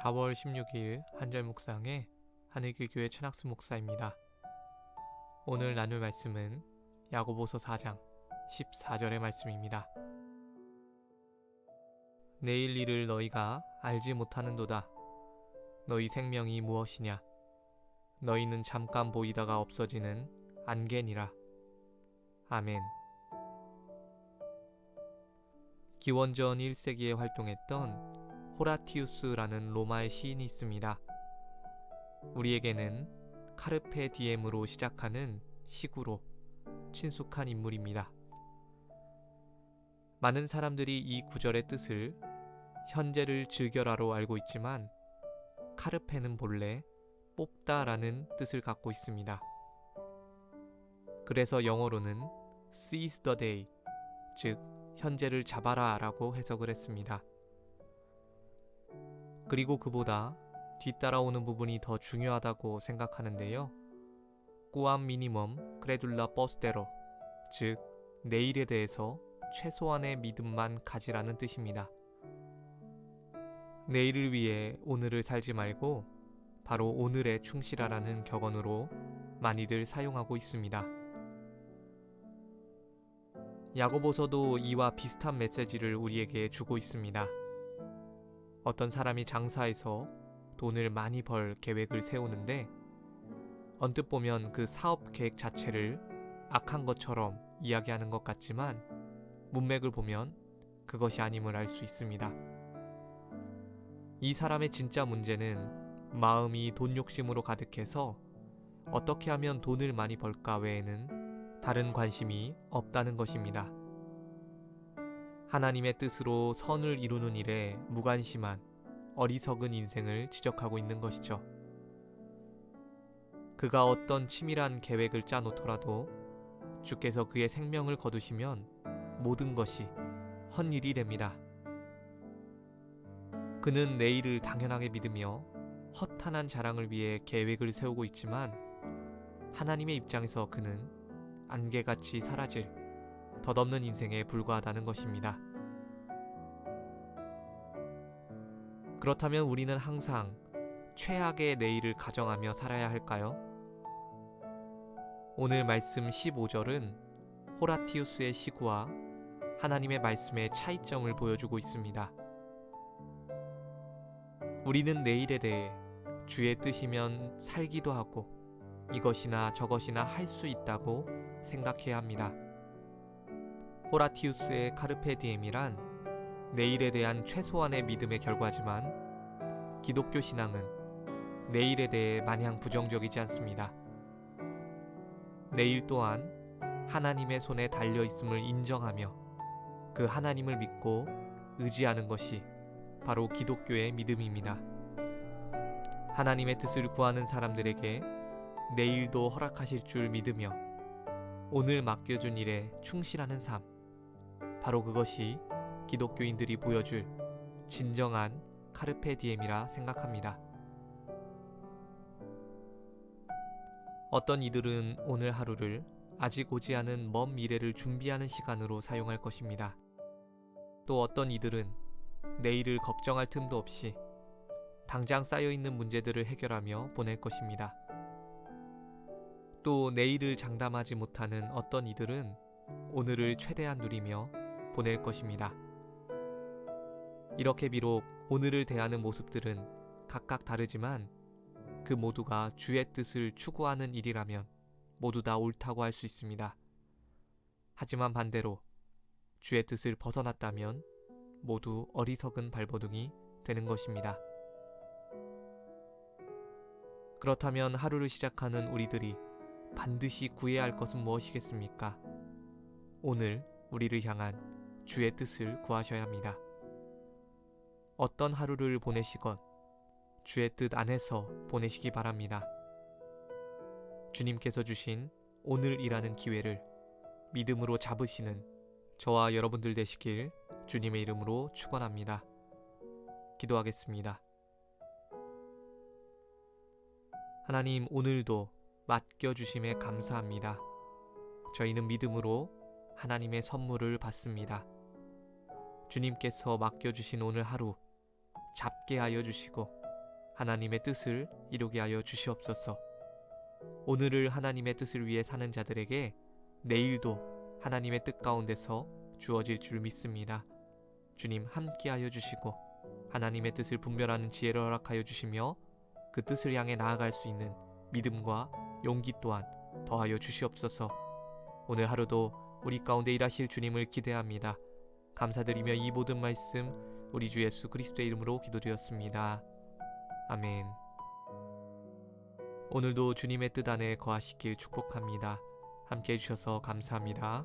4월 16일 한절 묵상의 하늘길교회 천학수 목사입니다. 오늘 나눌 말씀은 야고보서 4장 14절의 말씀입니다. 내일 일을 너희가 알지 못하는도다. 너희 생명이 무엇이냐? 너희는 잠깐 보이다가 없어지는 안개니라. 아멘. 기원전 1세기에 활동했던 호라티우스라는 로마의 시인이 있습니다. 우리에게는 카르페 디엠으로 시작하는 시구로 친숙한 인물입니다. 많은 사람들이 이 구절의 뜻을 현재를 즐겨라로 알고 있지만 카르페는 본래 뽑다라는 뜻을 갖고 있습니다. 그래서 영어로는 seize the day, 즉 현재를 잡아라 라고 해석을 했습니다. 그리고 그보다 뒤따라오는 부분이 더 중요하다고 생각하는데요. 꾸암 미니멈 크레둘라 버스테로, 즉 내일에 대해서 최소한의 믿음만 가지라는 뜻입니다. 내일을 위해 오늘을 살지 말고 바로 오늘에 충실하라는 격언으로 많이들 사용하고 있습니다. 야고보서도 이와 비슷한 메시지를 우리에게 주고 있습니다. 어떤 사람이 장사에서 돈을 많이 벌 계획을 세우는데 언뜻 보면 그 사업 계획 자체를 악한 것처럼 이야기하는 것 같지만 문맥을 보면 그것이 아님을 알 수 있습니다. 이 사람의 진짜 문제는 마음이 돈 욕심으로 가득해서 어떻게 하면 돈을 많이 벌까 외에는 다른 관심이 없다는 것입니다. 하나님의 뜻으로 선을 이루는 일에 무관심한 어리석은 인생을 지적하고 있는 것이죠. 그가 어떤 치밀한 계획을 짜놓더라도 주께서 그의 생명을 거두시면 모든 것이 헛일이 됩니다. 그는 내일을 당연하게 믿으며 허탄한 자랑을 위해 계획을 세우고 있지만 하나님의 입장에서 그는 안개같이 사라질 덧없는 인생에 불과하다는 것입니다. 그렇다면 우리는 항상 최악의 내일을 가정하며 살아야 할까요? 오늘 말씀 15절은 호라티우스의 시구와 하나님의 말씀의 차이점을 보여주고 있습니다. 우리는 내일에 대해 주의 뜻이면 살기도 하고 이것이나 저것이나 할 수 있다고 생각해야 합니다. 호라티우스의 카르페 디엠이란 내일에 대한 최소한의 믿음의 결과지만 기독교 신앙은 내일에 대해 마냥 부정적이지 않습니다. 내일 또한 하나님의 손에 달려 있음을 인정하며 그 하나님을 믿고 의지하는 것이 바로 기독교의 믿음입니다. 하나님의 뜻을 구하는 사람들에게 내일도 허락하실 줄 믿으며 오늘 맡겨준 일에 충실하는 삶. 바로 그것이 기독교인들이 보여줄 진정한 카르페 디엠이라 생각합니다. 어떤 이들은 오늘 하루를 아직 오지 않은 먼 미래를 준비하는 시간으로 사용할 것입니다. 또 어떤 이들은 내일을 걱정할 틈도 없이 당장 쌓여있는 문제들을 해결하며 보낼 것입니다. 또 내일을 장담하지 못하는 어떤 이들은 오늘을 최대한 누리며 보낼 것입니다. 이렇게 비록 오늘을 대하는 모습들은 각각 다르지만 그 모두가 주의 뜻을 추구하는 일이라면 모두 다 옳다고 할 수 있습니다. 하지만 반대로 주의 뜻을 벗어났다면 모두 어리석은 발버둥이 되는 것입니다. 그렇다면 하루를 시작하는 우리들이 반드시 구해야 할 것은 무엇이겠습니까? 오늘 우리를 향한 주의 뜻을 구하셔야 합니다. 어떤 하루를 보내시건 주의 뜻 안에서 보내시기 바랍니다. 주님께서 주신 오늘이라는 기회를 믿음으로 잡으시는 저와 여러분들 되시길 주님의 이름으로 축원합니다. 기도하겠습니다. 하나님 오늘도 맡겨 주심에 감사합니다. 저희는 믿음으로 하나님의 선물을 받습니다. 주님께서 맡겨 주신 오늘 하루 잡게 하여 주시고 하나님의 뜻을 이루게 하여 주시옵소서. 오늘을 하나님의 뜻을 위해 사는 자들에게 내일도 하나님의 뜻 가운데서 주어질 줄 믿습니다. 주님 함께하여 주시고 하나님의 뜻을 분별하는 지혜를 허락하여 주시며 그 뜻을 향해 나아갈 수 있는 믿음과 용기 또한 더하여 주시옵소서. 오늘 하루도 우리 가운데 일하실 주님을 기대합니다. 감사드리며 이 모든 말씀 우리 주 예수 그리스도의 이름으로 기도드렸습니다. 아멘. 오늘도 주님의 뜻 안에 거하시길 축복합니다. 함께 해주셔서 감사합니다.